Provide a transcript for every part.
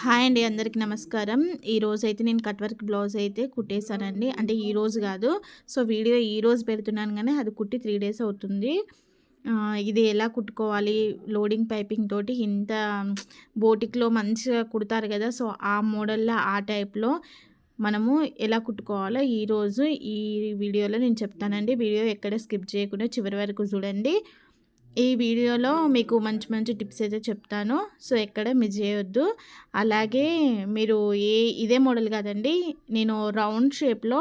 Hi అండి అందరికీ నమస్కారం. ఈరోజు అయితే నేను కట్ వర్క్ బ్లౌజ్ అయితే కుట్టేశానండి. అంటే ఈరోజు కాదు. సో వీడియో ఈ రోజు పెడుతున్నాను కానీ అది కుట్టి త్రీ డేస్ అవుతుంది. ఇది ఎలా కుట్టుకోవాలి? లోడింగ్ పైపింగ్ తోటి ఇంత బోటిక్లో మంచిగా కుడతారు కదా. సో ఆ మోడల్లో ఆ టైప్లో మనము ఎలా కుట్టుకోవాలో ఈరోజు ఈ వీడియోలో నేను చెప్తానండి. వీడియో ఎక్కడ స్కిప్ చేయకుండా చివరి వరకు చూడండి. ఈ వీడియోలో మీకు మంచి మంచి టిప్స్ అయితే చెప్తాను. సో ఎక్కడ మిస్ చేయొద్దు. అలాగే మీరు ఏ ఇదే మోడల్ కాదండి నేను రౌండ్ షేప్లో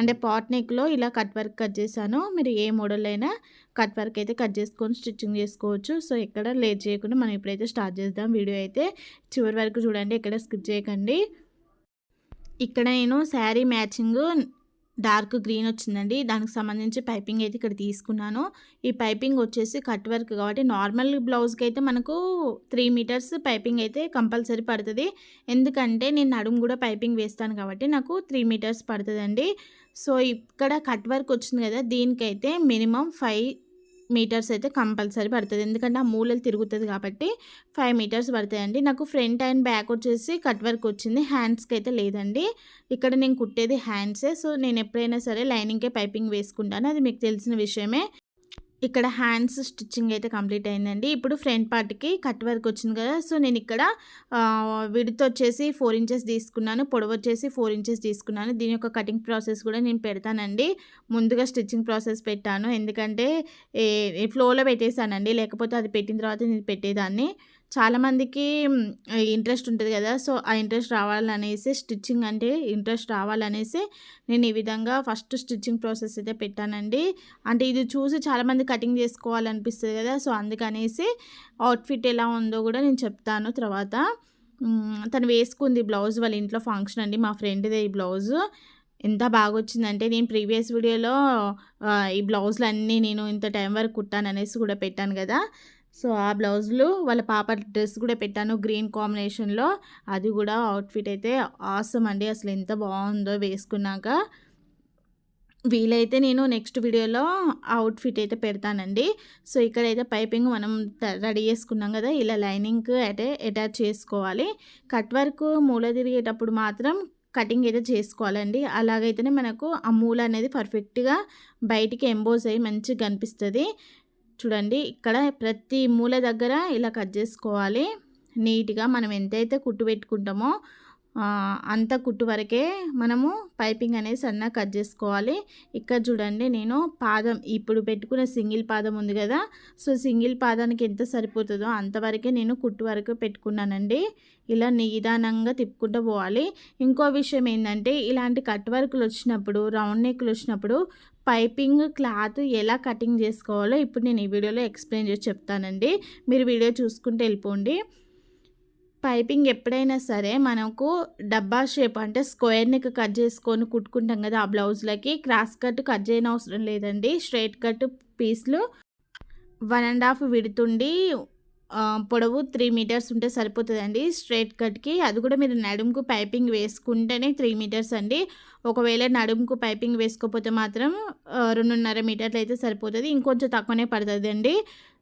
అంటే పాట్ నెక్లో ఇలా కట్ వర్క్ కట్ చేశాను. మీరు ఏ మోడల్ అయినా కట్ వర్క్ అయితే కట్ చేసుకొని స్టిచ్చింగ్ చేసుకోవచ్చు. సో ఎక్కడ లేట్ చేయకుండా మనం ఇప్పుడైతే స్టార్ట్ చేద్దాం వీడియో అయితే. చివరి వరకు చూడండి ఎక్కడ స్కిప్ చేయకండి. ఇక్కడ నేను శారీ మ్యాచింగ్ డార్క్ గ్రీన్ వచ్చిందండి. దానికి సంబంధించి పైపింగ్ అయితే ఇక్కడ తీసుకున్నాను. ఈ పైపింగ్ వచ్చేసి కట్ వర్క్ కాబట్టి నార్మల్ బ్లౌజ్కి అయితే మనకు త్రీ మీటర్స్ పైపింగ్ అయితే కంపల్సరీ పడుతుంది. ఎందుకంటే నేను నడుము కూడా పైపింగ్ వేస్తాను కాబట్టి నాకు త్రీ మీటర్స్ పడుతుందండి. సో ఇక్కడ కట్ వర్క్ వచ్చింది కదా దీనికైతే మినిమం ఫైవ్ మీటర్స్ అయితే కంపల్సరీ పడుతుంది. ఎందుకంటే ఆ మూలలు తిరుగుతుంది కాబట్టి ఫైవ్ మీటర్స్ పడతాయండి. నాకు ఫ్రంట్ అండ్ బ్యాక్ వచ్చేసి కట్ వర్క్ వచ్చింది. హ్యాండ్స్కి అయితే లేదండి. ఇక్కడ నేను కుట్టేది హ్యాండ్సే. సో నేను ఎప్పుడైనా సరే లైనింగ్కే పైపింగ్ వేసుకుంటాను. అది మీకు తెలిసిన విషయమే. ఇక్కడ హ్యాండ్స్ స్టిచ్చింగ్ అయితే కంప్లీట్ అయిందండి. ఇప్పుడు ఫ్రంట్ పార్ట్కి కట్ వర్క్ వచ్చింది కదా సో నేను ఇక్కడ విడత్ వచ్చేసి ఫోర్ ఇంచెస్ తీసుకున్నాను పొడవు వచ్చేసి ఫోర్ ఇంచెస్ తీసుకున్నాను. దీని యొక్క కటింగ్ ప్రాసెస్ కూడా నేను పెడతానండి. ముందుగా స్టిచ్చింగ్ ప్రాసెస్ పెట్టాను. ఎందుకంటే ఫ్లోలో పెట్టేశానండి. లేకపోతే అది పెట్టిన తర్వాత నేను పెట్టేదాన్ని. చాలామందికి ఇంట్రెస్ట్ ఉంటుంది కదా. సో ఆ ఇంట్రెస్ట్ రావాలనేసి స్టిచ్చింగ్ అంటే ఇంట్రెస్ట్ రావాలనేసి నేను ఈ విధంగా ఫస్ట్ స్టిచ్చింగ్ ప్రాసెస్ అయితే పెట్టానండి. అంటే ఇది చూసి చాలామంది కటింగ్ చేసుకోవాలనిపిస్తుంది కదా. సో అందుకనేసి అవుట్ఫిట్ ఎలా ఉందో కూడా నేను చెప్తాను తర్వాత. తను వేసుకుంది బ్లౌజ్ వాళ్ళ ఇంట్లో ఫంక్షన్ అండి మా ఫ్రెండ్దే ఈ బ్లౌజ్. ఎంత బాగా వచ్చిందంటే నేను ప్రీవియస్ వీడియోలో ఈ బ్లౌజులు అన్నీ నేను ఇంత టైం వరకు కుట్టాను అనేసి కూడా పెట్టాను కదా. సో ఆ బ్లౌజులు వాళ్ళ పాప డ్రెస్ కూడా పెట్టాను గ్రీన్ కాంబినేషన్లో. అది కూడా అవుట్ఫిట్ అయితే ఆసమ్ అండి. అసలు ఎంత బాగుందో వేసుకున్నాక. వీలైతే నేను నెక్స్ట్ వీడియోలో అవుట్ఫిట్ అయితే పెడతానండి. సో ఇక్కడైతే పైపింగ్ మనం రెడీ చేసుకున్నాం కదా ఇలా లైనింగ్ అయితే అటాచ్ చేసుకోవాలి. కట్ వర్క్ మూల తిరిగేటప్పుడు మాత్రం కటింగ్ అయితే చేసుకోవాలండి. అలాగైతేనే మనకు ఆ మూల అనేది పర్ఫెక్ట్గా బయటికి ఎంబోజ్ అయ్యి మంచిగా కనిపిస్తుంది. చూడండి ఇక్కడ ప్రతి మూల దగ్గర ఇలా కట్ చేసుకోవాలి. నీట్గా మనం ఎంతైతే కుట్టు పెట్టుకుంటామో అంత కుట్టు వరకే మనము పైపింగ్ అనేది సన్నగా కట్ చేసుకోవాలి. ఇక్కడ చూడండి నేను పాదం ఇప్పుడు పెట్టుకున్న సింగిల్ పాదం ఉంది కదా సో సింగిల్ పాదానికి ఎంత సరిపోతుందో అంతవరకే నేను కుట్టు వరకు పెట్టుకున్నానండి. ఇలా నిదానంగా తిప్పుకుంటూ పోవాలి. ఇంకో విషయం ఏంటంటే ఇలాంటి కట్ వర్క్లు వచ్చినప్పుడు రౌండ్ నెక్లు వచ్చినప్పుడు పైపింగ్ క్లాత్ ఎలా కటింగ్ చేసుకోవాలో ఇప్పుడు నేను ఈ వీడియోలో ఎక్స్ప్లెయిన్ చేసి చెప్తానండి. మీరు వీడియో చూసుకుంటే వెళ్ళిపోండి. పైపింగ్ ఎప్పుడైనా సరే మనకు డబ్బా షేప్ అంటే స్క్వేర్ నెక్ కట్ చేసుకొని కుట్టుకుంటాం కదా ఆ బ్లౌజ్లకి క్రాస్ కట్ కట్ చేయని అవసరం లేదండి. స్ట్రైట్ కట్ పీస్లు వన్ అండ్ హాఫ్ విడుతుండి పొడవు త్రీ మీటర్స్ ఉంటే సరిపోతుందండి. స్ట్రైట్ కట్కి అది కూడా మీరు నడుముకు పైపింగ్ వేసుకుంటేనే త్రీ మీటర్స్ అండి. ఒకవేళ నడుముకు పైపింగ్ వేసుకోకపోతే మాత్రం రెండున్నర మీటర్లు అయితే సరిపోతుంది. ఇంకొంచెం తక్కువనే పడుతుంది అండి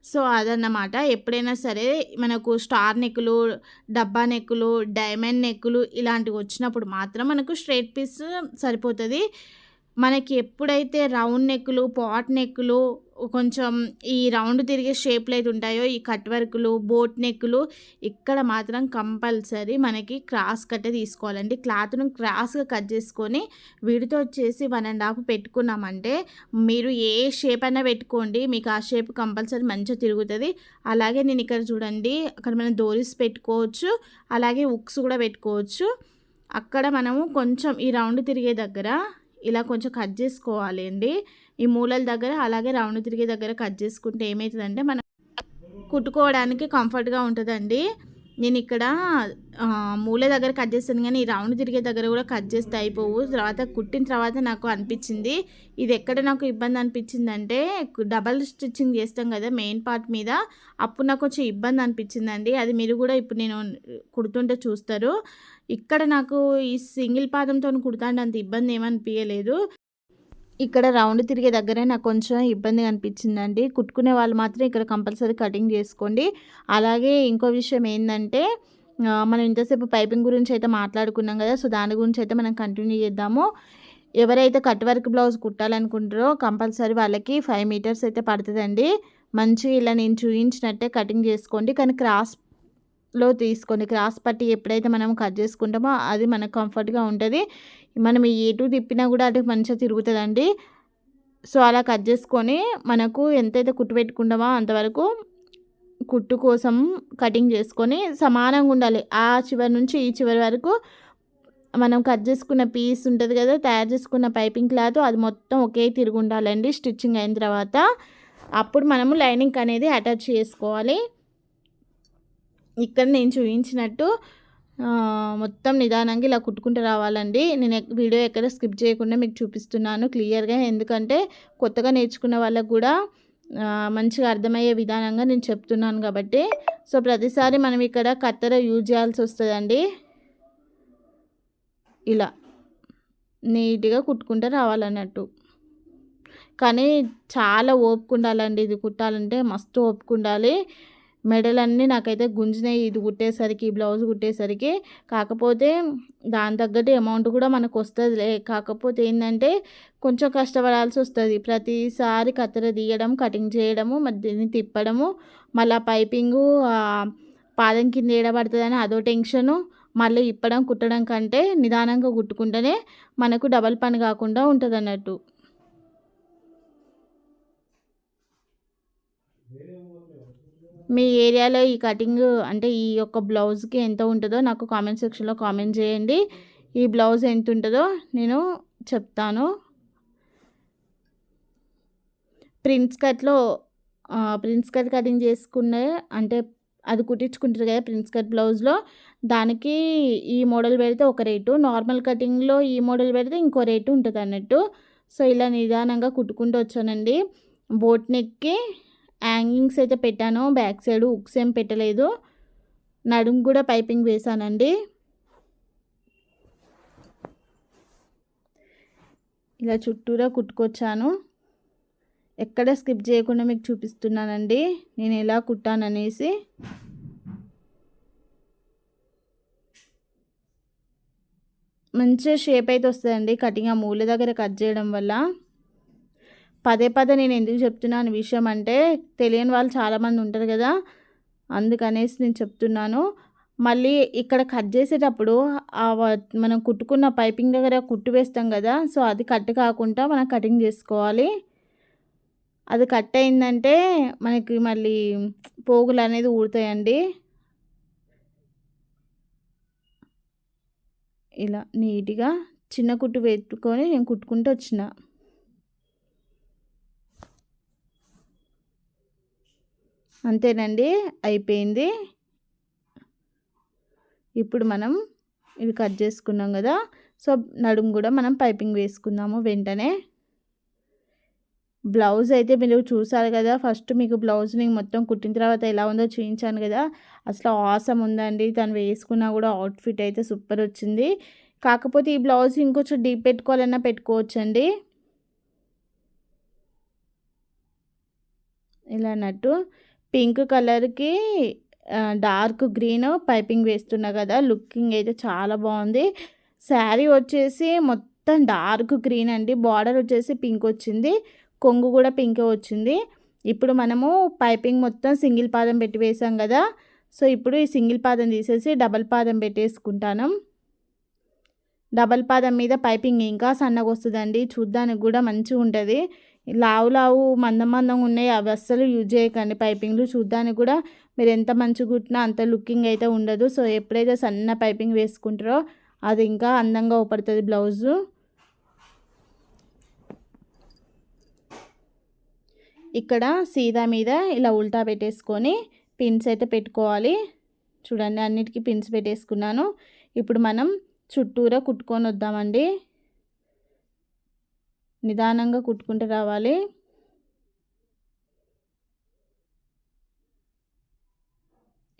సో అదన్నమాట. ఎప్పుడైనా సరే మనకు స్టార్ నెక్కులు డబ్బా నెక్కులు డైమండ్ నెక్కులు ఇలాంటివి వచ్చినప్పుడు మాత్రం మనకు స్ట్రైట్ పీస్ సరిపోతుంది. మనకి ఎప్పుడైతే రౌండ్ నెక్కులు పాట్ నెక్కులు కొంచెం ఈ రౌండ్ తిరిగే షేప్లు అయితే ఉంటాయో ఈ కట్ వర్కులు బోట్ నెక్కులు ఇక్కడ మాత్రం కంపల్సరీ మనకి క్రాస్ కట్టే తీసుకోవాలండి. క్లాత్ను క్రాస్గా కట్ చేసుకొని వీడితో వచ్చేసి వన్ అండ్ హాఫ్ పెట్టుకున్నామంటే మీరు ఏ షేప్ అయినా పెట్టుకోండి. మీకు ఆ షేప్ కంపల్సరీ మంచిగా తిరుగుతుంది. అలాగే నేను ఇక్కడ చూడండి అక్కడ మనం డోరీస్ పెట్టుకోవచ్చు. అలాగే ఉక్స్ కూడా పెట్టుకోవచ్చు. అక్కడ మనము కొంచెం ఈ రౌండ్ తిరిగే దగ్గర ఇలా కొంచెం కట్ చేసుకోవాలి అండి. ఈ మూలల దగ్గర అలాగే రౌండ్ తిరిగే దగ్గర కట్ చేసుకుంటే ఏమవుతుందంటే మనం కుట్టుకోవడానికి కంఫర్ట్గా ఉంటుందండి. నేను ఇక్కడ మూల దగ్గర కట్ చేస్తాను కానీ ఈ రౌండ్ తిరిగే దగ్గర కూడా కట్ చేస్తే అయిపోవు. తర్వాత కుట్టిన తర్వాత నాకు అనిపించింది. ఇది ఎక్కడ నాకు ఇబ్బంది అనిపించింది అంటే డబల్ స్టిచ్చింగ్ చేస్తాం కదా మెయిన్ పార్ట్ మీద అప్పుడు నాకు కొంచెం ఇబ్బంది అనిపించిందండి. అది మీరు కూడా ఇప్పుడు నేను కుడుతుంటే చూస్తారు. ఇక్కడ నాకు ఈ సింగిల్ పాదంతో కుడతాండి అంత ఇబ్బంది ఏమనిపించలేదు ఇక్కడ రౌండ్ తిరిగే దగ్గరే నాకు కొంచెం ఇబ్బంది అనిపించిందండి కుట్టుకునే వాళ్ళు మాత్రం ఇక్కడ కంపల్సరీ కటింగ్ చేసుకోండి. అలాగే ఇంకో విషయం ఏంటంటే మనం ఇంతసేపు పైపింగ్ గురించి అయితే మాట్లాడుకున్నాం కదా సో దాని గురించి అయితే మనం కంటిన్యూ చేద్దాము. ఎవరైతే కట్ వర్క్ బ్లౌజ్ కుట్టాలనుకుంటారో కంపల్సరీ వాళ్ళకి ఫైవ్ మీటర్స్ అయితే పడుతుందండి. మంచి ఇలా నేను చూపించినట్టే కటింగ్ చేసుకోండి. కానీ క్రాస్ లో తీసుకోండి క్రాస్ పట్టి ఎప్పుడైతే మనం కట్ చేసుకుంటామో అది మనకు కంఫర్ట్గా ఉంటుంది. మనం ఎటు తిప్పినా కూడా అటు మంచిగా తిరుగుతుందండి. సో అలా కట్ చేసుకొని మనకు ఎంతైతే కుట్టు పెట్టుకుంటామో అంతవరకు కుట్టు కోసం కటింగ్ చేసుకొని సమానంగా ఉండాలి. ఆ చివరి నుంచి ఈ చివరి వరకు మనం కట్ చేసుకున్న పీస్ ఉంటుంది కదా తయారు చేసుకున్న పైపింగ్ క్లాత్ అది మొత్తం ఒకే తిరిగి ఉండాలండి. స్టిచ్చింగ్ అయిన తర్వాత అప్పుడు మనము లైనింగ్ అనేది అటాచ్ చేసుకోవాలి. ఇక్కడ నేను చూపించినట్టు మొత్తం నిదానంగా ఇలా కుట్టుకుంటూ రావాలండి. నేను వీడియో ఎక్కడ స్కిప్ చేయకుండా మీకు చూపిస్తున్నాను క్లియర్గా. ఎందుకంటే కొత్తగా నేర్చుకున్న వాళ్ళకు కూడా మంచిగా అర్థమయ్యే విధానంగా నేను చెప్తున్నాను కాబట్టి. సో ప్రతిసారి మనం ఇక్కడ కత్తెర యూజ్ చేయాల్సి వస్తుందండి. ఇలా నీట్గా కుట్టుకుంటూ రావాలన్నట్టు. కానీ చాలా ఓపుకుండాలండి ఇది కుట్టాలంటే. మస్తు ఓపుకుండాలి ఉండాలి. మెడలన్నీ నాకైతే గుంజినాయి. ఇది కుట్టేసరికి బ్లౌజ్ కుట్టేసరికి. కాకపోతే దాని తగ్గట్టు అమౌంట్ కూడా మనకు వస్తుంది కాకపోతే ఏంటంటే కొంచెం కష్టపడాల్సి వస్తుంది. ప్రతిసారి కత్తెర తీయడం కటింగ్ చేయడము మధ్యని తిప్పడము మళ్ళీ పైపింగు పాదం కింద ఏడబడుతుందని అదో టెన్షను మళ్ళీ ఇప్పడం కుట్టడం కంటే నిదానంగా కుట్టుకుంటేనే మనకు డబల్ పని కాకుండా ఉంటుంది అన్నట్టు మీ ఏరియాలో ఈ కటింగ్ అంటే ఈ యొక్క బ్లౌజ్కి ఎంత ఉంటుందో నాకు కామెంట్ సెక్షన్లో కామెంట్ చేయండి. ఈ బ్లౌజ్ ఎంత ఉంటుందో నేను చెప్తాను. ప్రిన్స్ కట్లో ప్రిన్స్ కట్ కటింగ్ చేసుకునే అంటే అది కుట్టించుకుంటారు కదా ప్రిన్స్ కట్ బ్లౌజ్లో. దానికి ఈ మోడల్ పెడితే ఒక రేటు. నార్మల్ కటింగ్లో ఈ మోడల్ పెడితే ఇంకో రేటు ఉంటుంది అన్నట్టు సో ఇలా నిదానంగా కుట్టుకుంటూ వచ్చానండి. బోట్ నెక్కి హ్యాంగింగ్స్ అయితే పెట్టాను. బ్యాక్ సైడ్ ఉక్స్ ఏం పెట్టలేదు. నడుము కూడా పైపింగ్ వేసానండి ఇలా చుట్టూరా కుట్టుకొచ్చాను. ఎక్కడ స్కిప్ చేయకుండా మీకు చూపిస్తున్నానండి. నేను ఎలా కుట్టాననేసి. మంచిగా షేప్ అయితే వస్తుందండి. కటింగ్ ఆ మూల దగ్గర కట్ చేయడం వల్ల. పదే పదే నేను ఎందుకు చెప్తున్నాను విషయం అంటే తెలియని వాళ్ళు చాలామంది ఉంటారు కదా అందుకనేసి నేను చెప్తున్నాను. మళ్ళీ ఇక్కడ కట్ చేసేటప్పుడు మనం కుట్టుకున్న పైపింగ్ దగ్గర కుట్టు వేస్తాం కదా సో అది కట్ కాకుండా మనం కటింగ్ చేసుకోవాలి. అది కట్ అయిందంటే మనకి మళ్ళీ పోగులు అనేది ఊడతాయండి ఇలా నీట్గా చిన్న కుట్టు పెట్టుకొని నేను కుట్టుకుంటూ వచ్చిన. అంతేనండి. అయిపోయింది. ఇప్పుడు మనం ఇవి కట్ చేసుకున్నాం కదా. సో నడుము కూడా మనం పైపింగ్ వేసుకుందాము వెంటనే. బ్లౌజ్ అయితే మీరు చూసారు కదా ఫస్ట్ మీకు బ్లౌజ్ని మొత్తం కుట్టిన తర్వాత ఎలా ఉందో చూపించాను కదా. అసలు ఆసం ఉందండి. తను వేసుకున్నా కూడా అవుట్ఫిట్ అయితే సూపర్ వచ్చింది. కాకపోతే ఈ బ్లౌజ్ ఇంకొంచెం డీప్ పెట్టుకోవాలన్నా పెట్టుకోవచ్చండి. ఇలా అన్నట్టు. పింక్ కలర్కి డార్క్ గ్రీన్ పైపింగ్ వేస్తున్నా కదా లుకింగ్ అయితే చాలా బాగుంది. శారీ వచ్చేసి మొత్తం డార్క్ గ్రీన్ అండి. బార్డర్ వచ్చేసి పింక్ వచ్చింది. కొంగు కూడా పింకే వచ్చింది. ఇప్పుడు మనము పైపింగ్ మొత్తం సింగిల్ పాదం పెట్టి వేసాం కదా సో ఇప్పుడు ఈ సింగిల్ పాదం తీసేసి డబల్ పాదం పెట్టేసుకుంటాను. డబల్ పాదం మీద పైపింగ్ ఇంకా సన్నగా వస్తుందండి. చూడ్డానికి కూడా మంచిగా ఉంటుంది. లావు లావు మందం మందంగా ఉన్నాయి. అవి అస్సలు యూజ్ చేయకండి పైపింగ్లు. చూడ్డానికి కూడా మీరు ఎంత మంచిగా కుట్టినా అంత లుకింగ్ అయితే ఉండదు. సో ఎప్పుడైతే సన్న పైపింగ్ వేసుకుంటారో అది ఇంకా అందంగా ఉపడుతుంది బ్లౌజు. ఇక్కడ సీదా మీద ఇలా ఉల్టా పెట్టేసుకొని పిన్స్ అయితే పెట్టుకోవాలి. చూడండి అన్నిటికీ పిన్స్ పెట్టేసుకున్నాను. ఇప్పుడు మనం చుట్టూరా కుట్టుకొని వద్దామండి. నిదానంగా కుట్టుకుంటూ రావాలి.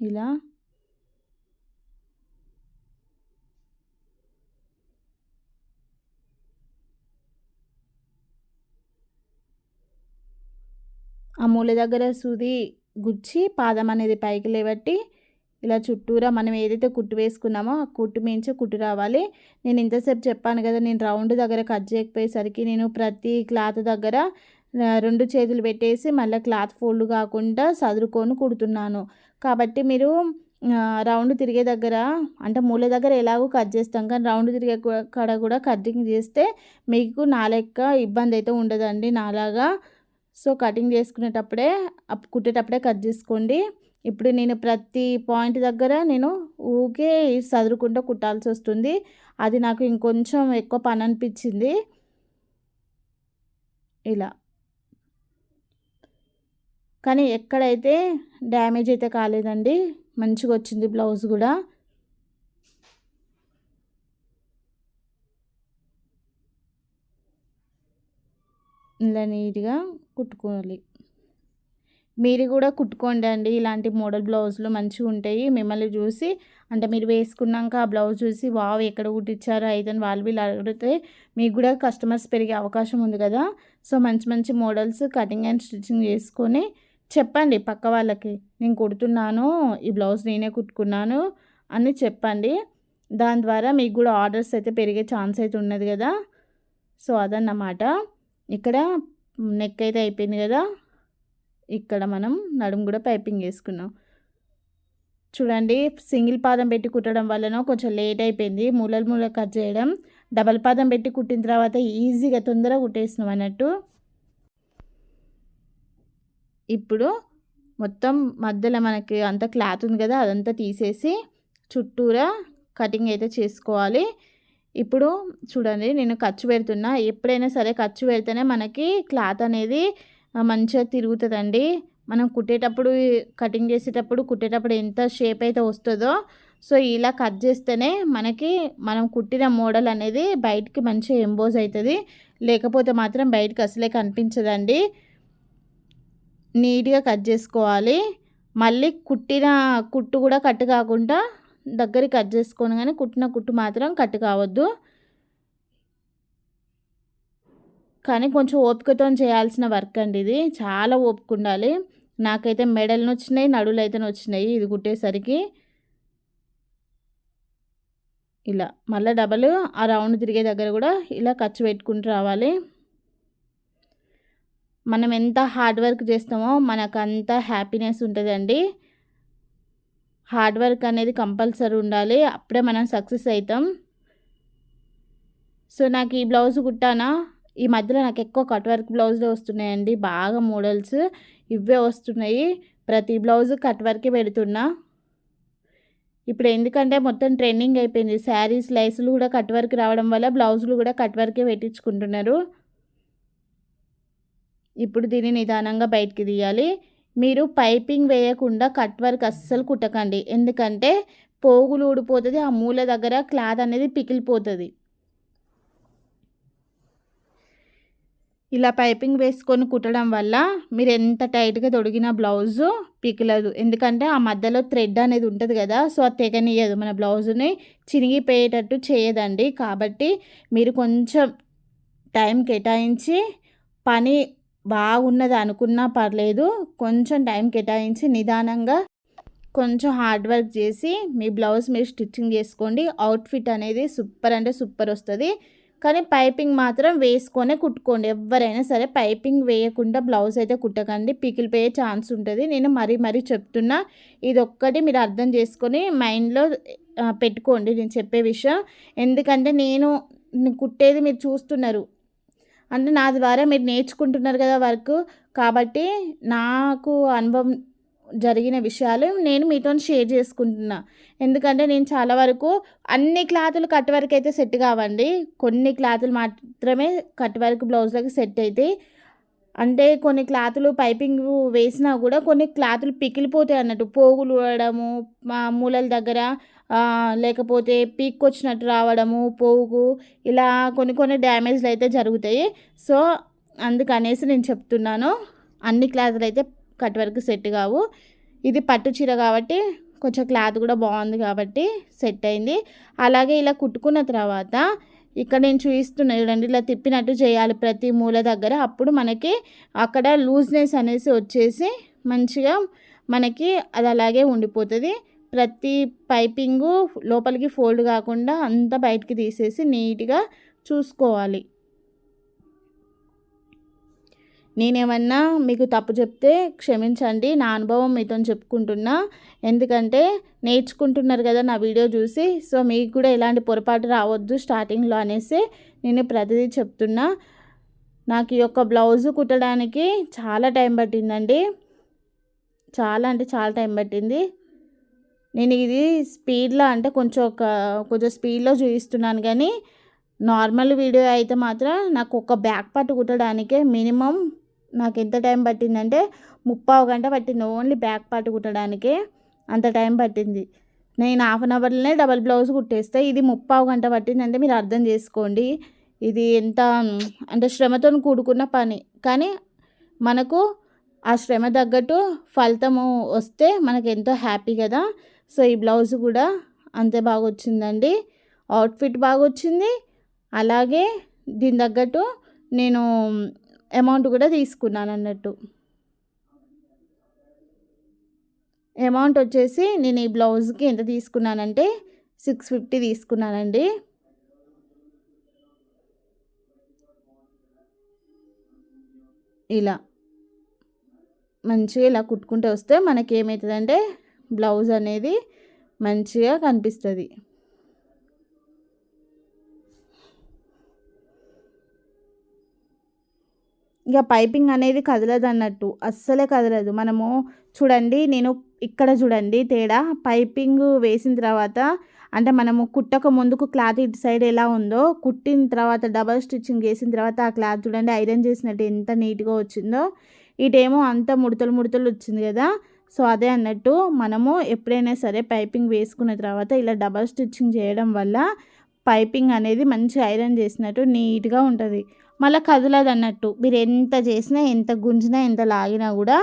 ఇలా. ఆ మూల దగ్గర సూది గుచ్చి పాదం అనేది పైకి లేబట్టి ఇలా చుట్టూరా మనం ఏదైతే కుట్టు వేసుకున్నామో ఆ కుట్టు మించి కుట్టు రావాలి. నేను ఇంతసేపు చెప్పాను కదా నేను రౌండ్ దగ్గర కట్ చేయకపోయేసరికి నేను ప్రతి క్లాత్ దగ్గర రెండు చేతులు పెట్టేసి మళ్ళీ క్లాత్ ఫోల్డ్ కాకుండా సదురుకొని కుడుతున్నాను. కాబట్టి మీరు రౌండ్ తిరిగే దగ్గర అంటే మూల దగ్గర ఎలాగో కట్ చేస్తాం కానీ రౌండ్ తిరిగే కాడ కూడా కటింగ్ చేస్తే మీకు నాలెక్క ఇబ్బంది అయితే ఉండదండి నాలాగా. సో కటింగ్ చేసుకునేటప్పుడే కుట్టేటప్పుడే కట్ చేసుకోండి. ఇప్పుడు నేను ప్రతి పాయింట్ దగ్గర నేను ఊకే చదువుకుంటూ కుట్టాల్సి వస్తుంది. అది నాకు ఇంకొంచెం ఎక్కువ పని అనిపించింది. ఇలా. కానీ ఎక్కడైతే డ్యామేజ్ అయితే కాలేదండి మంచిగా వచ్చింది బ్లౌజ్ కూడా. ఇలా నీట్గా కుట్టుకోవాలి. మీరు కూడా కుట్టుకోండి అండి. ఇలాంటి మోడల్ బ్లౌజులు మంచిగా ఉంటాయి. మిమ్మల్ని చూసి అంటే మీరు వేసుకున్నాక ఆ బ్లౌజ్ చూసి వావ్ ఎక్కడ కుట్టించారు అయితే వాళ్ళు వీళ్ళు అడిగితే మీకు కూడా కస్టమర్స్ పెరిగే అవకాశం ఉంది కదా. సో మంచి మంచి మోడల్స్ కటింగ్ అండ్ స్టిచ్చింగ్ చేసుకొని చెప్పండి పక్క వాళ్ళకి. నేను కుడుతున్నాను ఈ బ్లౌజ్ నేనే కుట్టుకున్నాను అని చెప్పండి. దాని ద్వారా మీకు కూడా ఆర్డర్స్ అయితే పెరిగే ఛాన్స్ అయితే ఉన్నది కదా. సో అదన్నమాట. ఇక్కడ నెక్ అయితే అయిపోయింది కదా. ఇక్కడ మనం నడుము కూడా పైపింగ్ వేసుకున్నాం చూడండి సింగిల్ పాదం పెట్టి కుట్టడం వలన కొంచెం లేట్ అయిపోయింది. మూలలు మూల కట్ చేయడం డబల్ పాదం పెట్టి కుట్టిన తర్వాత ఈజీగా తొందరగా కుట్టేసినాం అన్నట్టు. ఇప్పుడు మొత్తం మధ్యలో మనకి అంత క్లాత్ ఉంది కదా అదంతా తీసేసి చుట్టూరా కటింగ్ అయితే చేసుకోవాలి. ఇప్పుడు చూడండి నేను ఖర్చు పెడుతున్నా. ఎప్పుడైనా సరే ఖర్చు పెడితేనే మనకి క్లాత్ అనేది మంచిగా తిరుగుతుందండి. మనం కుట్టేటప్పుడు కటింగ్ చేసేటప్పుడు కుట్టేటప్పుడు ఎంత షేప్ అయితే వస్తుందో సో ఇలా కట్ చేస్తేనే మనకి మనం కుట్టిన మోడల్ అనేది బయటికి మంచిగా ఎంబోజ్ అవుతుంది లేకపోతే మాత్రం బయటకు అసలే కనిపించదండి. నీట్గా కట్ చేసుకోవాలి. మళ్ళీ కుట్టిన కుట్టు కూడా కట్టు కాకుండా దగ్గరికి కట్ చేసుకోను కానీ కుట్టిన కుట్టు మాత్రం కట్టు కావద్దు. కానీ కొంచెం ఓపికతో చేయాల్సిన వర్క్ అండి ఇది. చాలా ఓపిక ఉండాలి. నాకైతే మెడలు వచ్చినాయి నడులు అయితే వచ్చినాయి ఇది కుట్టేసరికి. ఇలా మళ్ళీ డబల్ ఆ రౌండ్ తిరిగే దగ్గర కూడా ఇలా ఖర్చు పెట్టుకుంటూ రావాలి. మనం ఎంత హార్డ్ వర్క్ చేస్తామో మనకు అంత హ్యాపీనెస్ ఉంటుందండి. హార్డ్ వర్క్ అనేది కంపల్సరీ ఉండాలి. అప్పుడే మనం సక్సెస్ అవుతాం సో నాకు ఈ బ్లౌజ్ కుట్టానా? ఈ మధ్యలో నాకు ఎక్కువ కట్ వర్క్ బ్లౌజులు వస్తున్నాయండి. బాగా మోడల్స్ ఇవే వస్తున్నాయి. ప్రతి బ్లౌజ్ కట్ వర్కే పెడుతున్నా. ఇప్పుడు ఎందుకంటే మొత్తం ట్రెండింగ్ అయిపోయింది. శారీస్ లైసులు కూడా కట్ వర్క్ రావడం వల్ల బ్లౌజులు కూడా కట్ వర్కే పెట్టించుకుంటున్నారు. ఇప్పుడు దీన్ని నిదానంగా బయటికి తీయాలి. మీరు పైపింగ్ వేయకుండా కట్ వర్క్ అస్సలు కుట్టకండి. ఎందుకంటే పోగులు ఊడిపోతుంది ఆ మూల దగ్గర క్లాత్ అనేది పికిలిపోతుంది. ఇలా పైపింగ్ వేసుకొని కుట్టడం వల్ల మీరు ఎంత టైట్గా తొడిగిన బ్లౌజు పికిలదు. ఎందుకంటే ఆ మధ్యలో థ్రెడ్ అనేది ఉంటుంది కదా సో అది తెగనియదు మన బ్లౌజుని చినిగిపోయేటట్టు చేయదండి. కాబట్టి మీరు కొంచెం టైం కేటాయించి పని బాగున్నది అనుకున్నా పర్లేదు కొంచెం టైం కేటాయించి నిదానంగా కొంచెం హార్డ్ వర్క్ చేసి మీ బ్లౌజ్ మీరు స్టిచ్చింగ్ చేసుకోండి. అవుట్ఫిట్ అనేది సూపర్ అంటే సూపర్ వస్తుంది. కానీ పైపింగ్ మాత్రం వేసుకొనే కుట్టుకోండి. ఎవరైనా సరే పైపింగ్ వేయకుండా బ్లౌజ్ అయితే కుట్టకండి. పికిలిపోయే ఛాన్స్ ఉంటుంది. నేను మరీ మరీ చెప్తున్నా ఇది ఒక్కటి మీరు అర్థం చేసుకొని మైండ్లో పెట్టుకోండి నేను చెప్పే విషయం. ఎందుకంటే నేను కుట్టేది మీరు చూస్తున్నారు. అంటే నా ద్వారా మీరు నేర్చుకుంటున్నారు కదా వర్క్. కాబట్టి నాకు అనుభవం జరిగిన విషయాలు నేను మీతో షేర్ చేసుకుంటున్నా. ఎందుకంటే నేను చాలా వరకు అన్ని క్లాతులు కట్ వర్క్ అయితే సెట్ కావండి. కొన్ని క్లాతులు మాత్రమే కట్ వర్క్ బ్లౌజ్లకు సెట్ అవుతాయి అంటే కొన్ని క్లాతులు పైపింగ్ వేసినా కూడా కొన్ని క్లాతులు పికిలిపోతాయి అన్నట్టు. పోగులు ఊడడము మూలల దగ్గర లేకపోతే పీక్ వచ్చినట్టు రావడము పోగు ఇలా కొన్ని కొన్ని డ్యామేజ్లు అయితే జరుగుతాయి. సో అందుకనేసి నేను చెప్తున్నాను. అన్ని క్లాతులు అయితే కట్ వర్క్ సెట్ కావు. ఇది పట్టు చీర కాబట్టి కొంచెం క్లాత్ కూడా బాగుంది కాబట్టి సెట్ అయింది. అలాగే ఇలా కుట్టుకున్న తర్వాత ఇక్కడ నేను చూపిస్తున్నా చూడండి ఇలా తిప్పినట్టు చేయాలి ప్రతి మూల దగ్గర. అప్పుడు మనకి అక్కడ లూజ్నెస్ అనేసి వచ్చేసి మంచిగా మనకి అది అలాగే ఉండిపోతుంది. ప్రతి పైపింగు లోపలికి ఫోల్డ్ కాకుండా అంతా బయటికి తీసేసి నీట్గా చూసుకోవాలి. నేనేమన్నా మీకు తప్పు చెప్తే క్షమించండి నా అనుభవం మీతో చెప్పుకుంటున్నా. ఎందుకంటే నేర్చుకుంటున్నారు కదా నా వీడియో చూసి సో మీకు కూడా ఎలాంటి పొరపాటు రావద్దు స్టార్టింగ్లో అనేసి నేను ప్రతిదీ చెప్తున్నా. నాకు ఈ యొక్క బ్లౌజు కుట్టడానికి చాలా టైం పట్టిందండి. చాలా అంటే చాలా టైం పట్టింది. నేను ఇది స్పీడ్లో అంటే కొంచెం ఒక కొంచెం స్పీడ్లో చూపిస్తున్నాను కానీ నార్మల్ వీడియో అయితే మాత్రం నాకు ఒక బ్యాక్ పార్ట్ కుట్టడానికే మినిమం నాకు ఎంత టైం పట్టిందంటే ముప్పావు గంట పట్టింది. ఓన్లీ బ్యాక్ పార్ట్ కుట్టడానికే అంత టైం పట్టింది. నేను హాఫ్ అన్ అవర్లోనే డబల్ బ్లౌజ్ కుట్టేస్తే ఇది ముప్పావు గంట పట్టిందంటే మీరు అర్థం చేసుకోండి. ఇది ఎంత అంటే శ్రమతో కూడుకున్న పని. కానీ మనకు ఆ శ్రమ తగ్గట్టు ఫలితము వస్తే మనకు ఎంతో హ్యాపీ కదా. సో ఈ బ్లౌజ్ కూడా అంతే బాగా వచ్చిందండి అవుట్ఫిట్ బాగా వచ్చింది అలాగే దీని తగ్గట్టు నేను అమౌంట్ కూడా తీసుకున్నాను అన్నట్టు. అమౌంట్ వచ్చేసి నేను ఈ బ్లౌజ్కి ఎంత తీసుకున్నానంటే సిక్స్ ఫిఫ్టీ తీసుకున్నానండి. ఇలా. మంచిగా ఇలా కుట్టుకుంటూ వస్తే మనకి ఏమవుతుందంటే బ్లౌజ్ అనేది మంచిగా కనిపిస్తుంది. ఇక పైపింగ్ అనేది కదలదు అన్నట్టు అస్సలే కదలదు. మనము చూడండి నేను ఇక్కడ చూడండి తేడా. పైపింగ్ వేసిన తర్వాత అంటే మనము కుట్టక ముందుకు క్లాత్ ఇటు సైడ్ ఎలా ఉందో కుట్టిన తర్వాత డబల్ స్టిచ్చింగ్ వేసిన తర్వాత ఆ క్లాత్ చూడండి ఐరన్ చేసినట్టు ఎంత నీట్గా వచ్చిందో. ఇటేమో అంత ముడతలు ముడతలు వచ్చింది కదా. సో అదే అన్నట్టు మనము ఎప్పుడైనా సరే పైపింగ్ వేసుకున్న తర్వాత ఇలా డబల్ స్టిచ్చింగ్ చేయడం వల్ల పైపింగ్ అనేది మంచి ఐరన్ చేసినట్టు నీట్గా ఉంటుంది. మళ్ళీ కదలదు అన్నట్టు మీరు ఎంత చేసినా ఎంత గుంజినా ఎంత లాగినా కూడా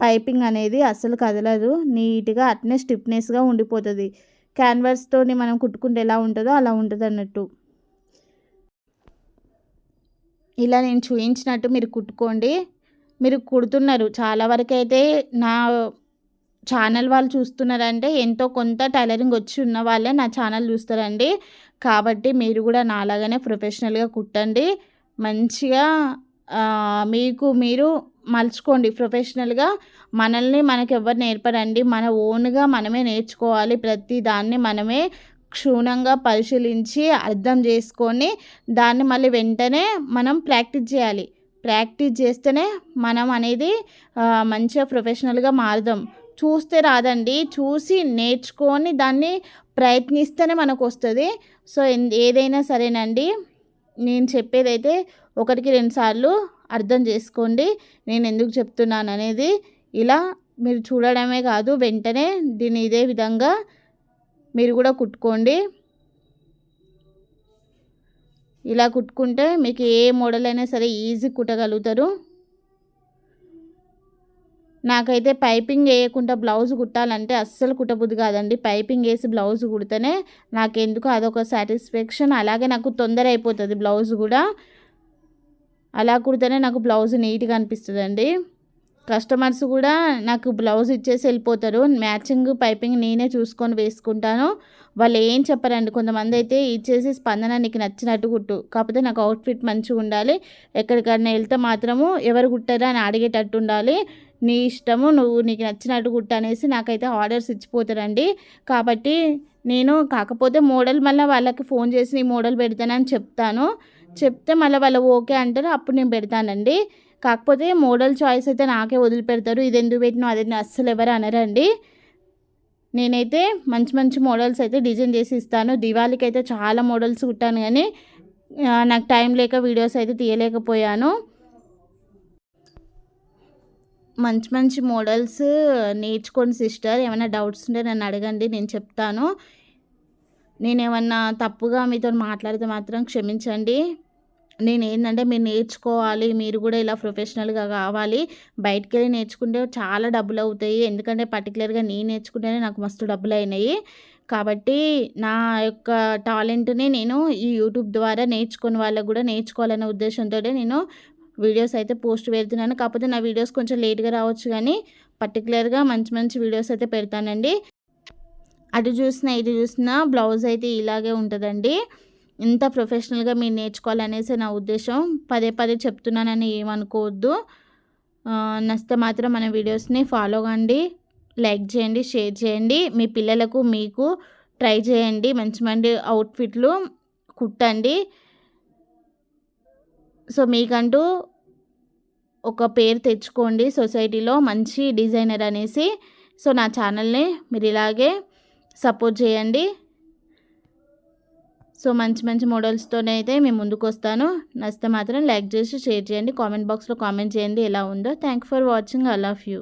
పైపింగ్ అనేది అస్సలు కదలదు. నీట్గా అట్నే స్టిఫ్నెస్గా ఉండిపోతుంది. క్యాన్వాస్తోని మనం కుట్టుకుంటే ఎలా ఉంటుందో అలా ఉంటుంది అన్నట్టు ఇలా నేను చూపించినట్టు మీరు కుట్టుకోండి. మీరు కుడుతున్నారు. చాలా వరకు అయితే నా ఛానల్ వాళ్ళు చూస్తున్నారంటే ఎంతో కొంత టైలరింగ్ వచ్చి ఉన్న వాళ్ళే నా ఛానల్ చూస్తారండి. కాబట్టి మీరు కూడా నాలాగానే ప్రొఫెషనల్గా కుట్టండి. మంచిగా మీకు మీరు మలుచుకోండి ప్రొఫెషనల్గా. మనల్ని మనకి ఎవరు నేర్పరండి. మన ఓన్గా మనమే నేర్చుకోవాలి. ప్రతి దాన్ని మనమే క్షుణ్ణంగా పరిశీలించి అర్థం చేసుకొని దాన్ని మళ్ళీ వెంటనే మనం ప్రాక్టీస్ చేయాలి. ప్రాక్టీస్ చేస్తేనే మనం అనేది మంచిగా ప్రొఫెషనల్గా మారుదాం. చూస్తే రాదండి. చూసి నేర్చుకొని దాన్ని ప్రయత్నిస్తేనే మనకు వస్తుంది సో ఏదైనా సరేనండి. నేను చెప్పేదైతే ఒకటికి రెండుసార్లు అర్థం చేసుకోండి. నేను ఎందుకు చెప్తున్నాను అనేది ఇలా మీరు చూడడమే కాదు వెంటనే దీన్ని ఇదే విధంగా మీరు కూడా కుట్టుకోండి. ఇలా కుట్టుకుంటే మీకు ఏ మోడల్ అయినా సరే ఈజీ కుట్టగలుగుతారు. నాకైతే పైపింగ్ వేయకుండా బ్లౌజ్ కుట్టాలంటే అస్సలు కుట్టబుద్ది కాదండి. పైపింగ్ వేసి బ్లౌజ్ కుడితేనే నాకెందుకు అదొక సాటిస్ఫాక్షన్. అలాగే నాకు తొందర అయిపోతుంది బ్లౌజ్ కూడా. అలా కుడితేనే నాకు బ్లౌజ్ నీట్గా అనిపిస్తుందండి. కస్టమర్స్ కూడా నాకు బ్లౌజ్ ఇచ్చేసి వెళ్ళిపోతారు. మ్యాచింగ్ పైపింగ్ నేనే చూసుకొని వేసుకుంటాను. వాళ్ళు ఏం చెప్పారండి. కొంతమంది అయితే ఇచ్చేసి స్పందన నీకు నచ్చినట్టు కుట్టు. కాకపోతే నాకు అవుట్ఫిట్ మంచిగా ఉండాలి ఎక్కడికైనా వెళ్తే మాత్రము ఎవరు కుట్టారా అని అడిగేటట్టు ఉండాలి. నీ ఇష్టము నువ్వు నీకు నచ్చినట్టు కుట్టు అనేసి నాకైతే ఆర్డర్స్ ఇచ్చిపోతారండి. కాబట్టి నేను కాకపోతే మోడల్ మళ్ళీ వాళ్ళకి ఫోన్ చేసి నీ మోడల్ పెడతానని చెప్తాను. చెప్తే మళ్ళీ వాళ్ళు ఓకే అంటారు అప్పుడు నేను పెడతానండి. కాకపోతే మోడల్ చాయిస్ అయితే నాకే వదిలిపెడతారు. ఇది ఎందుకు పెట్టినా అది అస్సలు ఎవరు అనరండి. నేనైతే మంచి మంచి మోడల్స్ అయితే డిజైన్ చేసి ఇస్తాను. దివాళీకి అయితే చాలా మోడల్స్ కుట్టాను కానీ నాకు టైం లేక వీడియోస్ అయితే తీయలేకపోయాను. మంచి మంచి మోడల్స్ నేర్చుకోండి సిస్టర్. ఏమైనా డౌట్స్ ఉంటే నన్ను అడగండి నేను చెప్తాను. నేను ఏమన్నా తప్పుగా మీతో మాట్లాడితే మాత్రం క్షమించండి. నేను ఏంటంటే మీరు నేర్చుకోవాలి మీరు కూడా ఇలా ప్రొఫెషనల్గా కావాలి. బయటికి వెళ్ళి నేర్చుకుంటే చాలా డబ్బులు అవుతాయి. ఎందుకంటే పర్టికులర్గా నేను నేర్చుకుంటేనే నాకు మస్తు డబ్బులు అయినాయి. కాబట్టి నా యొక్క టాలెంట్ని నేను ఈ యూట్యూబ్ ద్వారా నేర్చుకుని వాళ్ళకు కూడా నేర్చుకోవాలనే ఉద్దేశంతో నేను వీడియోస్ అయితే పోస్ట్ పెడుతున్నాను. కాకపోతే నా వీడియోస్ కొంచెం లేట్గా రావచ్చు కానీ పర్టికులర్గా మంచి మంచి వీడియోస్ అయితే పెడతానండి. అటు చూసినా ఇటు చూసినా బ్లౌజ్ అయితే ఇలాగే ఉంటుందండి. ఇంత ప్రొఫెషనల్గా మీరు నేర్చుకోవాలనేసి నా ఉద్దేశం. పదే పదే చెప్తున్నానని ఏమనుకోవద్దు. నచ్చితే మాత్రం మన వీడియోస్ని ఫాలో కండి లైక్ చేయండి షేర్ చేయండి. మీ పిల్లలకు మీకు ట్రై చేయండి. మంచి మంచి అవుట్ఫిట్లు కుట్టండి. సో మీకంటూ ఒక పేరు తెచ్చుకోండి సొసైటీలో మంచి డిజైనర్ అనేసి. సో నా ఛానల్ని మీరు ఇలాగే సపోర్ట్ చేయండి. సో మంచి మంచి మోడల్స్తోనే అయితే మేము ముందుకు వస్తాను నచ్చితే మాత్రం లైక్ చేసి షేర్ చేయండి. కామెంట్ బాక్స్లో కామెంట్ చేయండి ఎలా ఉందో. Thank for watching. I love you.